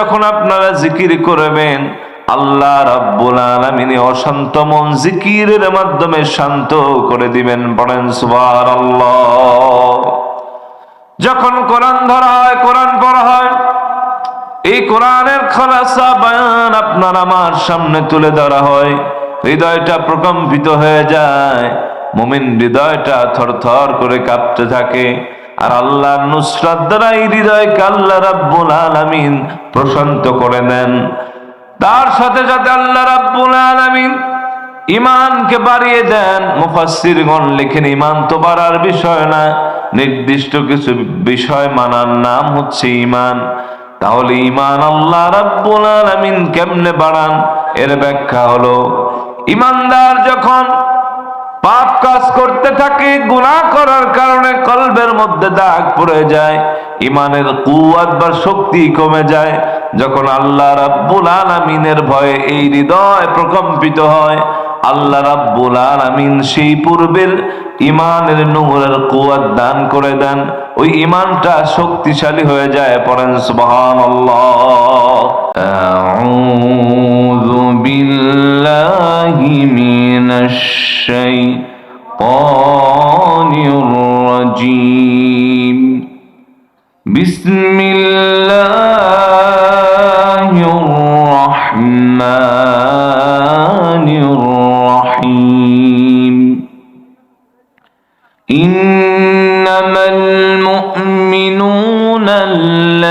যখন আপনারা জিকির করবেন, আল্লাহ রাব্বুল আলামিন অশান্ত মন জিকিরের মাধ্যমে শান্ত করে দিবেন, বলেন সুবহানাল্লাহ। যখন কোরআন ধরা হয়, কোরআন পড়া হয়, এই কোরআনের খলাসা বয়ান আপনার আমার সামনে তুলে ধরা হয়, হৃদয়টা প্রকম্পিত হয়ে যায়, মুমিন হৃদয়টা থরথর করে কাঁপতে থাকে। আর আল্লাহর নুসরাত দ্বারা এই হৃদয়কে আল্লাহ রাব্বুল আলামিন প্রশান্ত করে দেন। তার সাথে সাথে আল্লাহ রাব্বুল আলামিন ইমানকে বাড়িয়ে দেন। মুফাসসিরগণ লেখেন ইমান তো বাড়ার বিষয় না, নির্দিষ্ট কিছু বিষয় মানার নাম হচ্ছে ইমান তাহলে ইমান আল্লাহ রাব্বুল আলামিন কেমনে বাড়ান? এর ব্যাখ্যা হলো ইমানদার যখন পাপ কাজ করতে থাকি গুণা করার কারণে কলবের মধ্যে দাগ পড়ে যায় ইমানের কুয়াত বা শক্তি কমে যায়। যখন আল্লাহ রাব্বুল আলামিনের ভয়ে এই হৃদয় প্রকম্পিত হয় আল্লাহ রাব্বুল আলামিন সেই পূর্বের ইমানের নূরের কুয়াত দান করে দেন। ওই ইমানটা শক্তিশালী হয়ে যায়, পড়েন আউযু বিল্লাহি মিনাশ শাইতানির রাজীম। বিসমিল্লাহির রাহমানির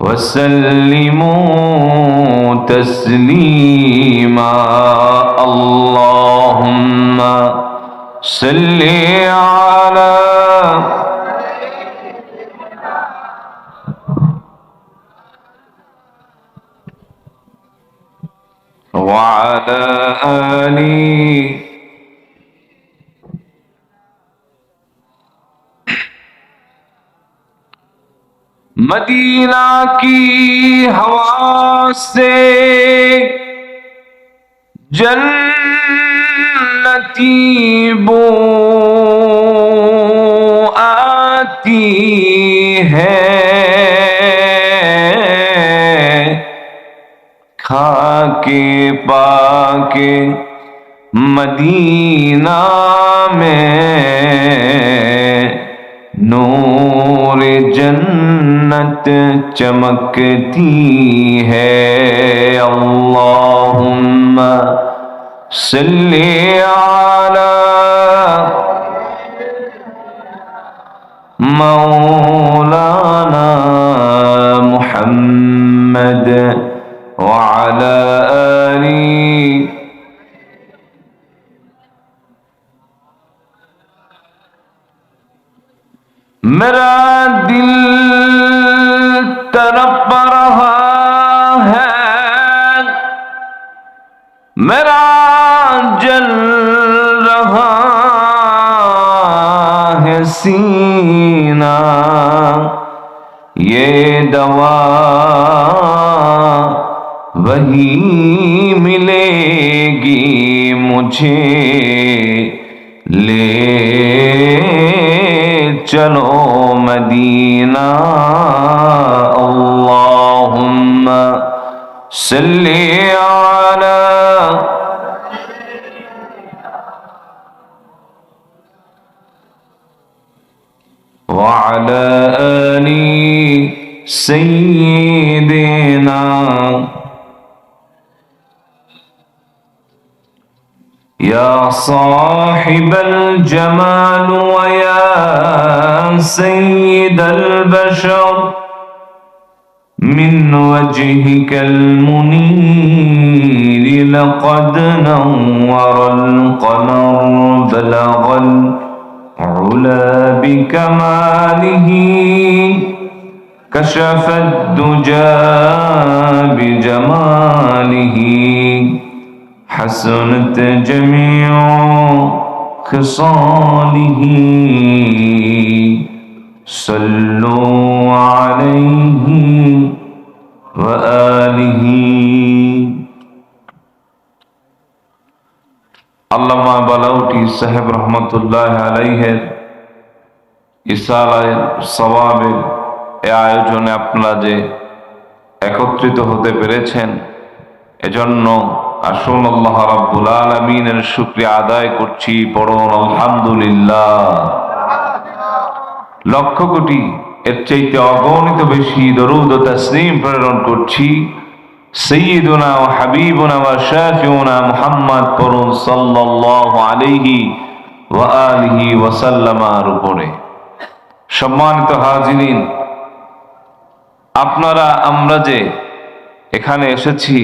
وسلموا تسليما. اللهم صل على وعلى آله मदीना की हवा से जन्नती बो आती है। खाके पाके मदीना में نور جنت چمکتی ہے اللهم صل على مولانا محمد وعلى آله मेरा दिल तरफ रहा है मेरा जल रहा है सीना ये दवा वही मिलेगी मुझे ले चलो मदीना अल्लाहुम्मा सल्ली अला وعلى آل سيدنا يا صاحب الجمال ويا سيد البشر من وجهك المنير لقد نور القمر بلغ العلا بكماله كشف الدجى بجماله. حسنت جميع خصاله صلوا عليه وآله আল্লামা বালাউটি সাহেব রহমতুল্লাহ আলাইহের ইসালায় সবাবের এ আয়োজনে আপনারা যে একত্রিত হতে পেরেছেন এজন্য আসুন আল্লাহ রাব্বুল আলামিনের শুকরিয়া আদায় করছি, পড়ুন আলহামদুলিল্লাহ। লক্ষ কোটি এর চাইতে অগণিত বেশি দরুদ ও তাসলিম প্রেরণ করছি। সৈয়দুনা ও হাবিবুনা ওয়া শাফিউনা মুহাম্মদ পড়ুন সাল্লাল্লাহু আলাইহি ওয়া আলিহি ওয়া সাল্লামার উপরে। সম্মানিত হাজিরিন, আপনারা আমরা যে এখানে এসেছি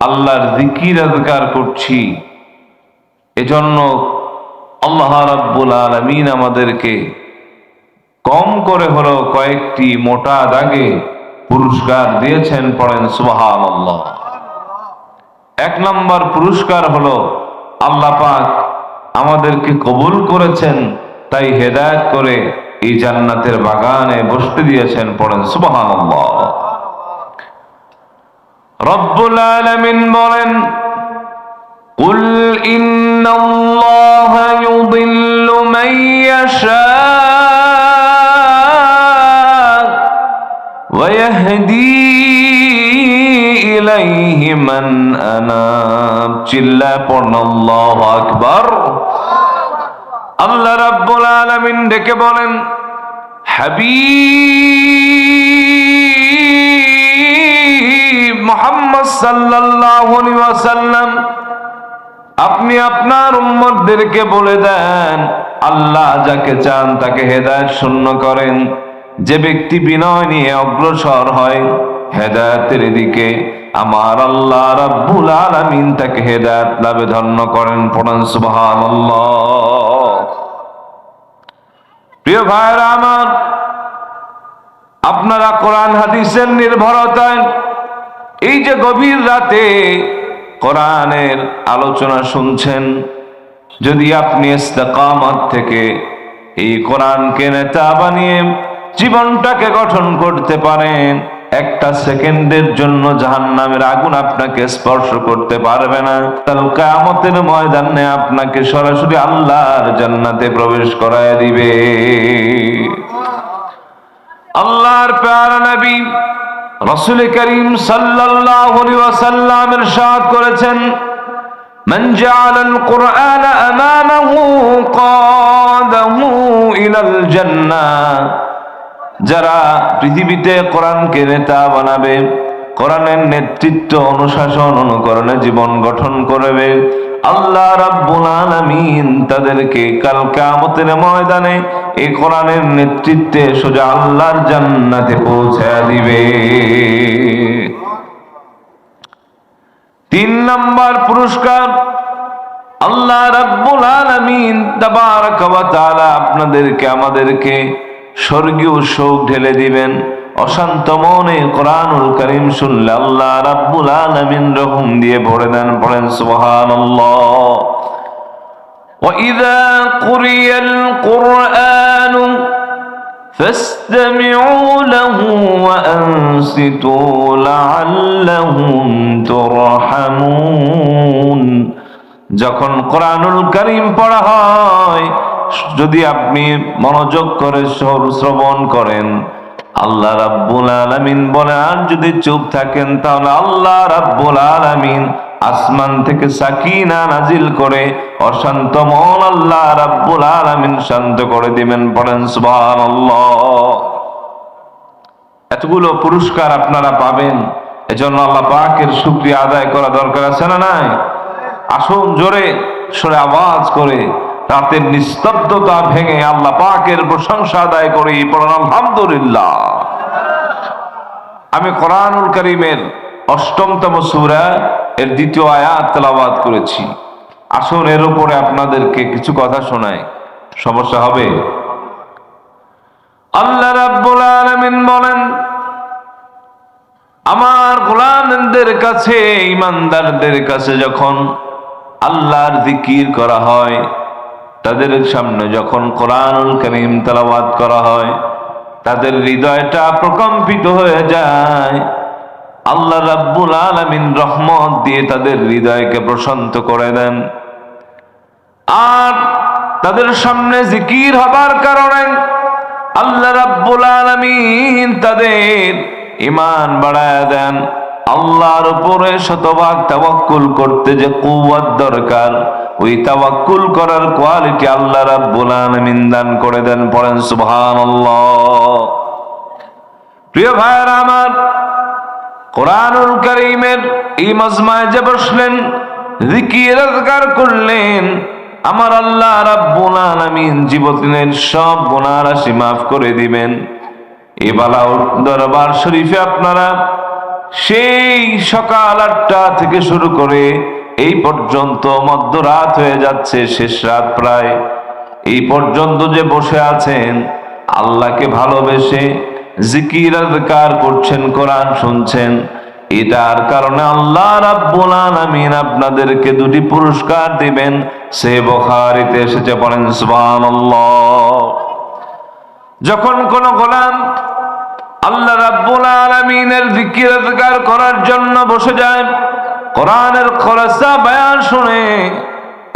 আল্লাহর জিকির আজগার করছি। এজন্য আল্লাহ রাব্বুল আলামিন আমাদেরকে কম করে হলো কয়েকটি মোটা দাগে পুরস্কার দিয়েছেন পড়েন সুবাহান আল্লাহ এক নম্বর পুরস্কার হলো আল্লাহ পাক আমাদেরকে কবুল করেছেন, তাই হেদায়ত করে এই জান্নাতের বাগানে বসতে দিয়েছেন পড়েন সুবাহান আল্লাহ রব্বুল আলামিন বলেন قل إن الله يضل من يشاء ويهدي إليه من أناب চিল্লা পড়ন আল্লাহু আকবার আল্লাহ রাব্বুল আলামিন ডেকে বলেন হাবিব মোহাম্মদ আলাইহি আপনি আপনার উম্মতদেরকে বলে দেন, আল্লাহ যাকে চান তাকে হেদায়েত শূন্য করেন। যে ব্যক্তি বিনয় নিয়ে অগ্রসর হয়, হেদায়েতের দিকে আমার আল্লাহ রাব্বুল আলামিন তাকে হেদায়েত লাভে ধন্য করেন, পড়ান সুবহানাল্লাহ। প্রিয় ভাইরা আমার, আপনারা কোরআন হাদিসের নির্ভরতায় এই যে গভীর রাতে কোরআনের আলোচনা শুনছেন, যদি আপনি ইস্তেকামত থেকে এই কোরআনকে নেতা বানিয়ে জীবনটাকে গঠন করতে পারেন, একটা সেকেন্ডের জন্য জাহান্নামের আগুন আপনাকে স্পর্শ করতে পারবে না। কাল কামতের ময়দানে আপনাকে সরাসরি আল্লাহর জান্নাতে প্রবেশ করায় দিবে। আল্লাহর প্যারা নবী রসুল করিম সাল্লাল্লাহু আলাইহি ওয়াসাল্লাম ইরশাদ করেছেন من جعل القرآن أمامه قاده إلى الجنة যারা পৃথিবীতে কোরআনকে নেতা বানাবে কোরআনের নেতৃত্ব অনুশাসন অনুকরণে জীবন গঠন করবে আল্লাহ রাব্বুল আলামিন তাদেরকে কাল কিয়ামতের ময়দানে এই কোরআনের নেতৃত্বে সোজা আল্লাহর জান্নাতে পৌঁছায় দিবে। তিন নম্বর পুরস্কার আল্লাহ রাব্বুল আলামিন তাবারাক ওয়া তাআলা আপনাদেরকে আমাদেরকে স্বর্গীয় শোক ঢেলে দিবেন। অশান্ত মনে কোরআনুল করিম শুনলে আল্লাহ রাব্বুল আলামিন রহম দিয়ে ভরে দেন পড়েন সুবহানাল্লাহ وإذا قرئ القرآن فاستمعوا له وأنصتوا لعلهم ترحمون যখন কোরআনুল করিম পড়া হয় যদি আপনি মনোযোগ করে শ্র- শ্রবণ করেন আল্লাহ রাব্বুল আলামিন বলে, আর যদি চুপ থাকেন, তাহলে আল্লাহ রাব্বুল আলামিন আসমান থেকে সাকিনা নাজিল করে অশান্ত মন আল্লাহ রাব্বুল আলামিন শান্ত করে দিবেন। পড়েন সুবহানাল্লাহ। এতগুলো পুরস্কার আপনারা পাবেন। এজন্য আল্লাহ পাকের শুকরিয়া আদায় করা দরকার আছে না নাই? আসুন জোরে, সরে আওয়াজ করে রাতের নিস্তব্ধতা ভেঙে আল্লাহ পাকের প্রশংসা আদায় করি পড়ান আলহামদুলিল্লাহ। আমি কোরআনুল করিমের অষ্টমতম সূরা, এর দ্বিতীয় আয়াত তেলাওয়াত করেছি। আসুন, এর উপরে আপনাদেরকে কিছু কথা শোনাই। সমস্যা হবে? আল্লাহ রাব্বুল আলামিন বলেন, আমার গোলামদের কাছে, ইমানদারদের কাছে যখন আল্লাহর জিকির করা হয় তাদের সামনে যখন কোরআনুল করিম তালাবাদ করা হয়, তাদের হৃদয়টা প্রকম্পিত হয়ে যায়। আল্লাহ রাব্বুল আলামিন রহমত দিয়ে তাদের হৃদয়কে প্রশান্ত করে দেন। আর তাদের সামনে জিকির হবার কারণে আল্লাহ রাব্বুল আলামিন তাদের ইমান বাড়ায় দেন। আল্লাহর উপরে শতভাগ তাওয়াক্কুল করতে যে কুওয়াত দরকার, ওই তাওয়াক্কুল করার কোয়ালিটি আল্লাহ রাব্বুল আলামিন দান করে দেন, পড়েন সুবহানাল্লাহ। প্রিয় ভাইরা আমার, কোরআনুল করিমের এই মজমায় যে বসলেন জিকির আজগার করলেন, আমার আল্লাহ রাব্বুল আলামিন জীবনের সব গুনাহ রাশি মাফ করে দিবেন। এই বালাউর দরবার শরীফে আপনারা সেই সকাল আটটা থেকে শুরু করে এই পর্যন্ত মধ্যরাত হয়ে যাচ্ছে, শেষ রাত প্রায়। এই পর্যন্ত যে বসে আছেন, আল্লাহকে ভালোবেসে জিকির আজকার করছেন, কোরআন শুনছেন, এটার কারণে আল্লাহ রাব্বুল আলামিন আপনাদেরকে দুটি পুরস্কার দিবেন। সে বখারিতে এসেছে, পড়েন সুবহানাল্লাহ। যখন কোন গোলাম আল্লাহ রাব্বুল আলামিনের জিকির আজকার করার জন্য বসে যায়। কোরআনের খোলাসা বয়ান শুনে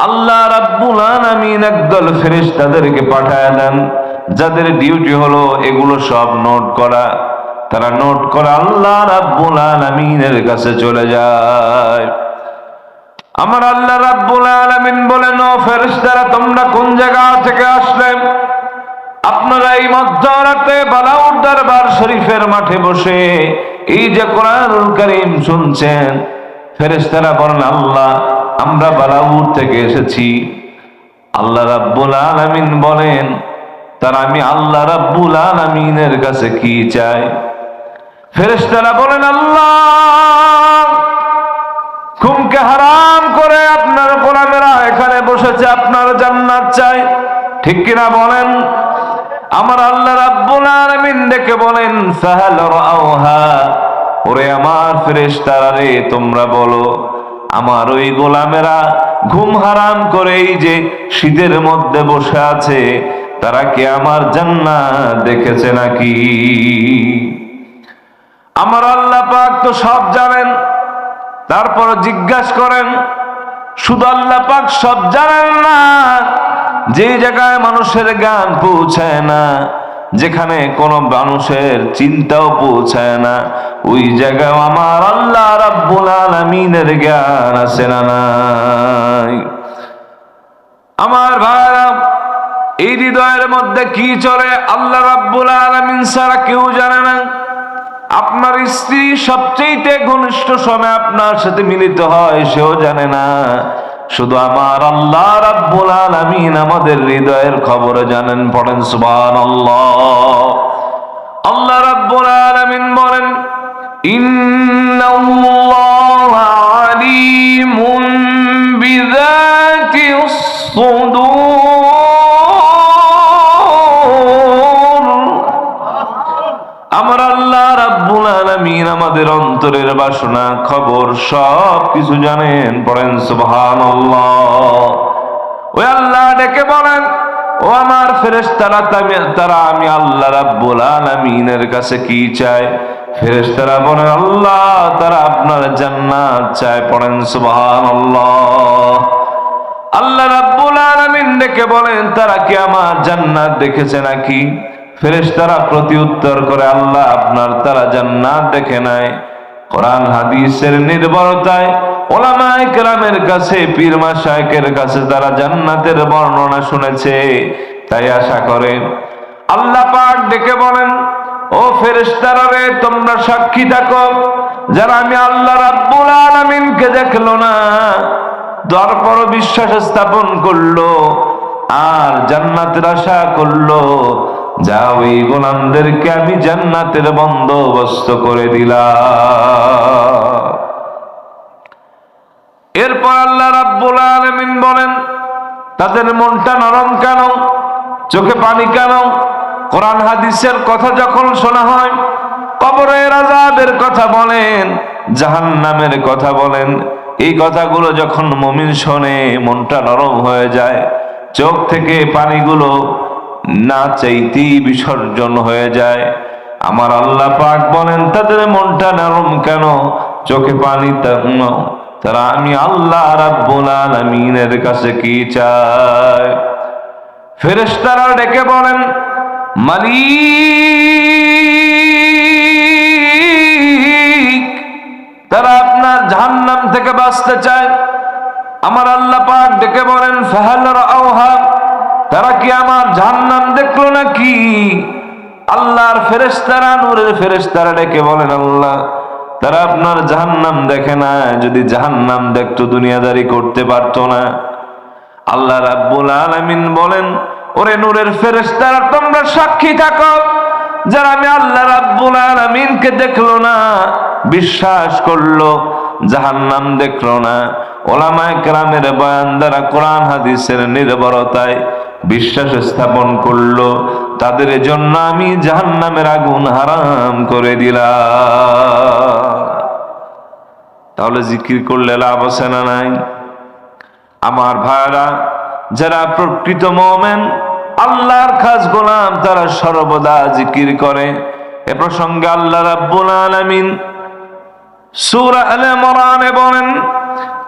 আল্লাহ রাব্বুল আলামিন একদল ফেরেশতাদেরকে পাঠায় দেন, যাদের ডিউটি হলো এগুলো সব নোট করা। তারা নোট করে আল্লাহ রাব্বুল আলামিনের কাছে চলে যায়। আমার আল্লাহ রাব্বুল আলামিন বলেন, ও ফেরেশতারা, তোমরা কোন জায়গা থেকে আসলে? আপনারা এই মধ্যরাতে বালাউর দরবার শরীফের মাঠে বসে এই যে কোরআনুল করিম শুনছেন, ফেরেশতারা বলেন, আল্লাহ, আমরা বালাউর থেকে এসেছি। আল্লাহ রাব্বুল আলামিন বলেন, তার আমি আল্লাহ রাব্বুল আলামিনের কাছে কি চাই? ফেরেশতারা বলেন, আল্লাহ খুমকে হারাম করে আপনার গোলামেরা এখানে বসেছে, আপনার জান্নাত চাই। ঠিক কিনা বলেন? আমার আল্লাহ রাব্বুল আলামিন ডেকে বলেন, সাহাল রাউহা? ওরে আমার ফেরেশতারা রে, তোমরা বলো, আমার ওই গোলামেরা ঘুম হারাম করে এই যে শীতের মধ্যে বসে আছে, তারা কি আমার জান্নাত দেখেছে নাকি? আমার আল্লাহ পাক তো সব জানেন, তারপর জিজ্ঞাসা করেন, শুধু আল্লাহ পাক সব জানেন না? যে জায়গায় মানুষের জ্ঞান পৌঁছায় না, যেখানে কোনো মানুষের চিন্তাও পৌঁছায় না, ওই জায়গায় আমার আল্লাহ রাব্বুল আলামিনের জ্ঞান আছে না নাই? আমার ভাইরা, এই হৃদয়ের মধ্যে কি চলে আল্লাহ রাব্বুল আলামিন ছাড়া কেউ জানে না। আপনার স্ত্রী সবচেয়ে ঘনিষ্ঠ সময় আপনার সাথে মিলিত হয়, সেও জানে না। শুধু আমার আল্লাহ রাব্বুল আলামিন আমাদের হৃদয়ের খবর জানেন, পড়েন সুবহানাল্লাহ। আল্লাহ রাব্বুল আলামিন বলেন, ইন্নাল্লাহ আলিমুন বিযাতিস অন্তরের বাসনা, খবর, সব কিছু জানেন, পড়েন সুবহানাল্লাহ। ওই আল্লাহ ডেকে বলেন, ও আমার তারা আমি আল্লাহ রাব্বুল কাছে কি আল্লাহ, তারা আপনার জান্নাত চায়। পড়েন সুবহানাল্লাহ। আল্লাহ রাব্বুল ডেকে বলেন, তারা কি আমার জান্নাত দেখেছে নাকি? ফেরেশতারা প্রতি উত্তর করে, আল্লাহ, আপনার তারা জান্নাত দেখে নাই। কোরআন, হাদিসের নির্ভরতায় ওলামায়ে কেরামের কাছে, পীর মাশায়েখের কাছে তারা জান্নাতের বর্ণনা শুনেছে। তাই আশা করে আল্লাহ পাক ডেকে বলেন, ও ফেরেশতারা রে, তোমরা সাক্ষী থাকো। যারা আমি আল্লাহ রাব্বুল আলামিনকে দেখল না তারপর বিশ্বাস স্থাপন করল, আর জান্নাতের আশা করল যাও এই গোলামদেরকে আমি জান্নাতের বন্দোবস্ত করে দিলাম। এরপর আল্লাহ রাব্বুল আলামিন বলেন, তাদের মনটা নরম কেন? চোখে পানি কেন? কোরআন হাদিসের কথা যখন শোনা হয়, কবরের আজাবের কথা বলেন, জাহান্নামের কথা বলেন, এই কথাগুলো যখন মমিন শোনে, মনটা নরম হয়ে যায়, চোখ থেকে পানিগুলো না চাইতেই বিসর্জন হয়ে যায়। আমার আল্লাহ পাক বলেন, তাদের মনটা নরম কেন? চোখে পানি তারা, আমি আল্লাহ আলামিনের কাছে কি চাই? ফেরেশতারা ডেকে বলেন, মালিক, তারা আপনার জাহান্নাম থেকে বাঁচতে চায়। আমার আল্লাহ পাক ডেকে বলেন, ফাহাল রাআউহা তারা কি আমার জাহান্নাম দেখল নাকি? আল্লাহর ফেরেশতারা নূরের ফেরেশতারা ডেকে বলেন, আল্লাহ, তারা আপনার জাহান্নাম দেখে না। যদি জাহান্নাম দেখতো, দুনিয়াদারি করতে পারতো না। আল্লাহ রাব্বুল আলামিন বলেন, ওরে নূরের ফেরেশতারা, তোমরা সাক্ষী থাকো। যারা আমি আল্লাহ রাব্বুল আলামিনকে দেখল না, বিশ্বাস করল, জাহান্নাম দেখল না। ওলামায়ে কেরামের বয়ান দ্বারা কোরআন হাদিসের নির্ভরতায় বিশ্বাস স্থাপন করল। তাদের জন্য আমি জাহান্নামের আগুন হারাম করে দিলাম। তাহলে জিকির করলে লাভ আছে না নাই? আমার ভাইরা, যারা প্রকৃত মোমেন, আল্লাহর খাস গোলাম, তারা সর্বদা জিকির করে। এ প্রসঙ্গে আল্লাহ রাব্বুল আলামিন সূরা আল ইমরানে বলেন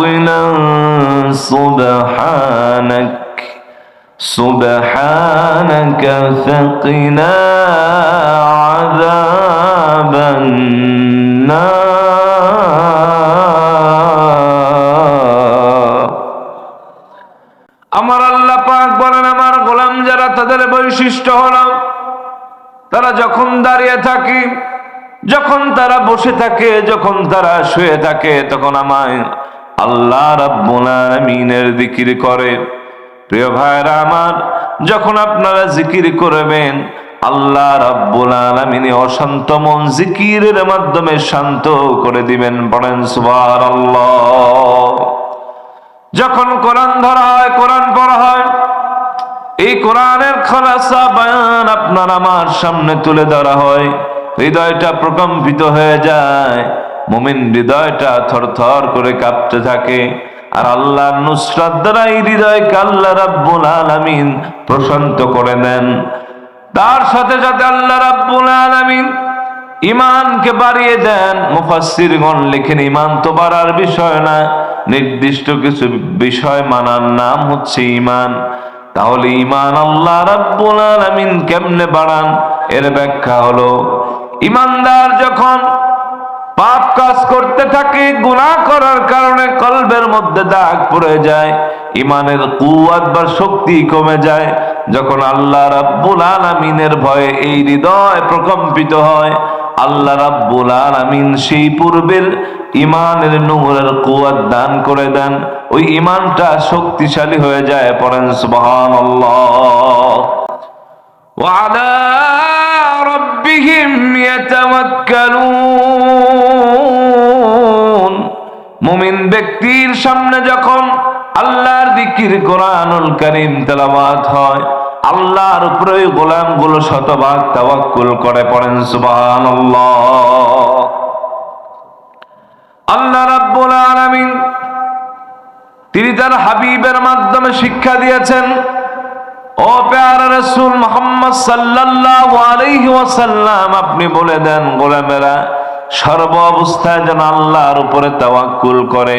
باطلا سبحانك سبحانك فقنا عذاب النار আমার আল্লাহ পাক বলেন আমার গোলাম যারা তাদের বৈশিষ্ট্য হলো তারা যখন দাঁড়িয়ে থাকে যখন তারা বসে থাকে যখন তারা শুয়ে থাকে তখন আমায় আল্লাহ রাব্বুল আলামিনের জিকির করে প্রিয় ভাইরা আমার, যখন আপনারা জিকির করবেন, আল্লাহ রাব্বুল আলামিন অশান্ত মন জিকিরের মাধ্যমে শান্ত করে দিবেন, পড়েন সুবহানাল্লাহ। যখন কোরআন ধরা হয়, কোরআন পড়া হয়, এই কোরআনের খলাসা বয়ান আপনার আমার সামনে তুলে ধরা হয়, হৃদয়টা প্রকম্পিত হয়ে যায়। মুমিন হৃদয়টা থরথর করে কাঁপতে থাকে। আর আল্লাহর নুসরাত দ্বারা এই হৃদয়কে আল্লাহ রাব্বুল আলামিন প্রশান্ত করে দেন তার সাথে সাথে আল্লাহ রাব্বুল আলামিন ইমানকে বাড়িয়ে দেন। মুফাসসিরগণ লেখেন ইমান তো বাড়ার বিষয় না, নির্দিষ্ট কিছু বিষয় মানার নাম হচ্ছে ইমান তাহলে ইমান আল্লাহ রাব্বুল আলামিন কেমনে বাড়ান? এর ব্যাখ্যা হলো ইমানদার যখন পাপ কাজ করতে থাকি গুণা করার কারণে কলবের মধ্যে দাগ পড়ে যায় ইমানের কুয়াত বা শক্তি কমে যায়। যখন আল্লাহ রাব্বুল আলামিনের ভয়ে এই হৃদয় প্রকম্পিত হয়, আল্লাহ রাব্বুল আলামিন সেই পূর্বের ইমানের নূরের কুয়াত দান করে দেন। ওই ইমানটা শক্তিশালী হয়ে যায় পরেন সুবহানাল্লাহ। ওয়া আলা মুমিন ব্যক্তির সামনে যখন আল্লাহর দিকির কোরআনুল করিম তেলাওয়াত হয়, আল্লাহর উপরে গোলামগুলো শতভাগ তাওয়াক্কুল করে পড়েন, সুবহানাল্লাহ। আল্লাহ রাব্বুল আলামিন তিনি তার হাবিবের মাধ্যমে শিক্ষা দিয়েছেন, ও প্যারা রসুল মোহাম্মদ সাল্লাল্লাহু আলাইহি ওয়াসাল্লাম, আপনি বলে দেন, গোলামেরা সর্ব অবস্থায় যেন আল্লাহর উপরে তাওয়াক্কুল করে।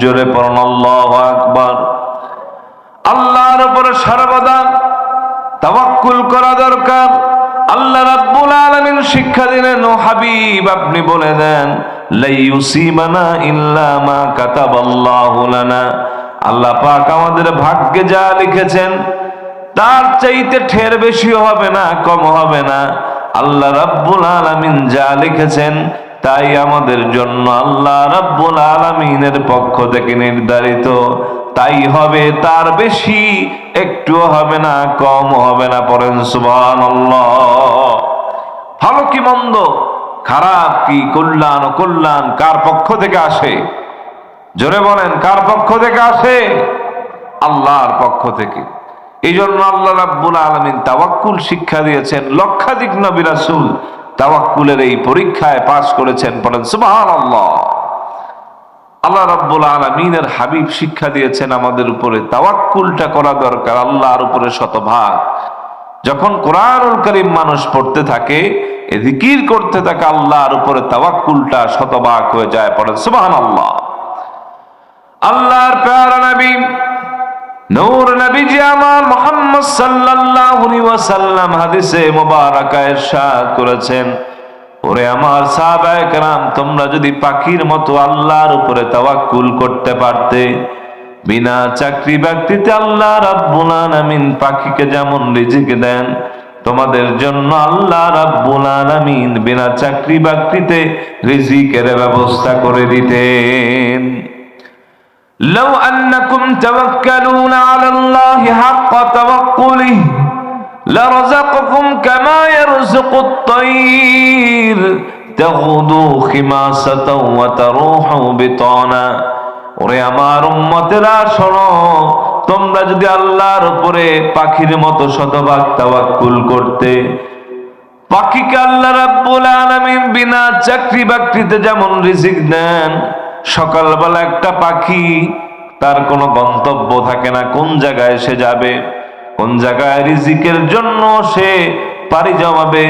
জোরে পড়ন আল্লাহ আকবার। আল্লাহর উপরে সর্বদা তাওয়াক্কুল করা দরকার। আল্লাহ রাব্বুল আলামিন শিক্ষা দিলেন, ও হাবিব, আপনি বলে দেন লাইয়ুসিবানা ইল্লা মা কাতাবাল্লাহু লানা। আল্লাহ পাক আমাদের ভাগ্যে যা লিখেছেন, তার চাইতে ঠের বেশি হবে না, কম হবে না। আল্লাহ রাব্বুল আলামিন যা লিখেছেন, তাই আমাদের জন্য আল্লাহ রাব্বুল আলামিনের পক্ষ থেকে নির্ধারিত। তাই হবে তার বেশি, একটু হবে না, কম হবে না পড়েন সুবহানাল্লাহ। ভালো কি মন্দ? খারাপ কি? কল্যাণ ও কল্যাণ কার পক্ষ থেকে আসে? জোরে বলেন, কার পক্ষ থেকে আসে? আল্লাহর পক্ষ থেকে। এই জন্য আল্লাহ রাব্বুল আলমিন তাওয়াক্কুল শিক্ষা দিয়েছেন, লক্ষাধিক নবী রাসূল তাওয়াক্কুলের এই পরীক্ষায় পাশ করেছেন বলেন সুবহানাল্লাহ। আল্লাহ রাব্বুল আলমিনের হাবিব শিক্ষা দিয়েছেন আমাদের উপরে, তাওয়াক্কুলটা করা দরকার আল্লাহর উপরে শতভাগ। যখন কোরআনুল করিম মানুষ পড়তে থাকে, এ জিকির করতে থাকে, আল্লাহর উপরে তাওয়াক্কুলটা শতভাগ হয়ে যায় পড়ে। সুবহানাল্লাহ। আল্লাহর প্যারা নবী, নূর নবীজি আমার মোহাম্মদ সাল্লাল্লাহু আলাইহি ওয়াসাল্লাম হাদিসে মুবারাকা ইরশাদ করেছেন ওরে আমার সাহাবায়ে কেরাম তোমরা যদি পাখির মতো আল্লাহর উপরে তাওয়াক্কুল করতে পারতে বিনা চাকরি বাকরিতে আল্লাহ রাব্বুল আলামিন পাখিকে যেমন রিজিক দেন তোমাদের জন্য আল্লাহ রাব্বুল আলামিন বিনা চাকরি বাকরিতে রিজিকের ব্যবস্থা করে দিতেন لو أنكم توكلون على الله حق توكله لرزقكم كما يرزق الطير تغدو خماسة وتروح بطانا ওরে আমার উম্মতেরা শোনো তোমরা যদি আল্লাহর উপরে পাখির মতো শতভাগ তাওয়াক্কুল করতে পাখিকে আল্লাহ রাব্বুল আলামিন বিনা চাকরি বাকরিতে যেমন রিজিক দেন সকালবেলা একটা পাখি তার কোনো গন্তব্য থাকে না কোন জায়গায় সে যাবে কোন জায়গায় রিজিকের জন্য সে পারি জমাবে?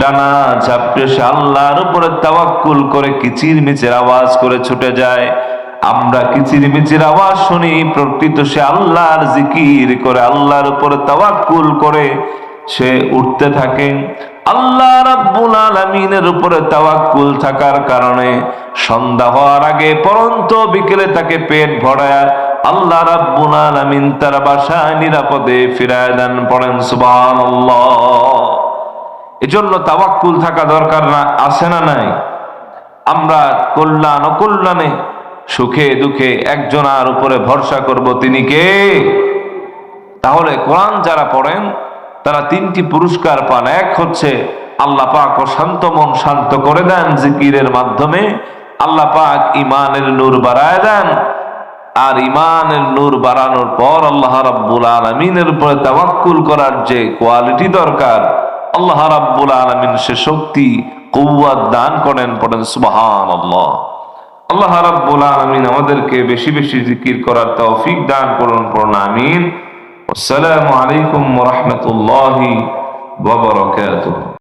ডানা চাপড়ে সে আল্লাহর উপরে তাওয়াক্কুল করে কিচির মিচির আওয়াজ করে ছুটে যায়। আমরা কিচির মিচির আওয়াজ শুনি, প্রকৃত সে আল্লাহর জিকির করে আল্লাহর উপরে তাওয়াক্কুল করে সে উঠতে থাকে। আল্লাহ রাব্বুল আলামিনের উপরে তাওয়াক্কুল থাকার কারণে সন্ধ্যা হওয়ার আগে পরন্ত বিকেলে তাকে পেট ভরায় আল্লাহ রাব্বুল আলামিন তার বাসায় নিরাপদে ফিরায় দেন, পড়েন সুবহানাল্লাহ। এজন্য তাওয়াক্কুল থাকা দরকার না, আছে না নাই? আমরা কল্যাণ অকল্যাণে সুখে দুঃখে একজনার উপরে ভরসা করব, তিনি কে? তাহলে কোরআন যারা পড়েন, তারা তিনটি পুরস্কার পান। এক হচ্ছে আল্লাহ পাক ও শান্ত মন শান্ত করে দেন জিকিরের মাধ্যমে, আল্লাহ পাক ইমানের নূর বাড়ায় দেন। আর ইমানের নূর বাড়ানোর পর আল্লাহ রাব্বুল আলমিনের উপরে তাওয়াক্কুল করার যে কোয়ালিটি দরকার, আল্লাহ রাব্বুল আলমিন সে শক্তি কৌয়াত দান করেন, পড়েন সুবাহান আল্লাহ আল্লাহ রাব্বুল আলমিন আমাদেরকে বেশি বেশি জিকির করার তৌফিক দান করুন, পড়ুন, আমিন। আসসালামু আলাইকুম রাহমাতুল্লাহি ওয়া বারাকাতুহু।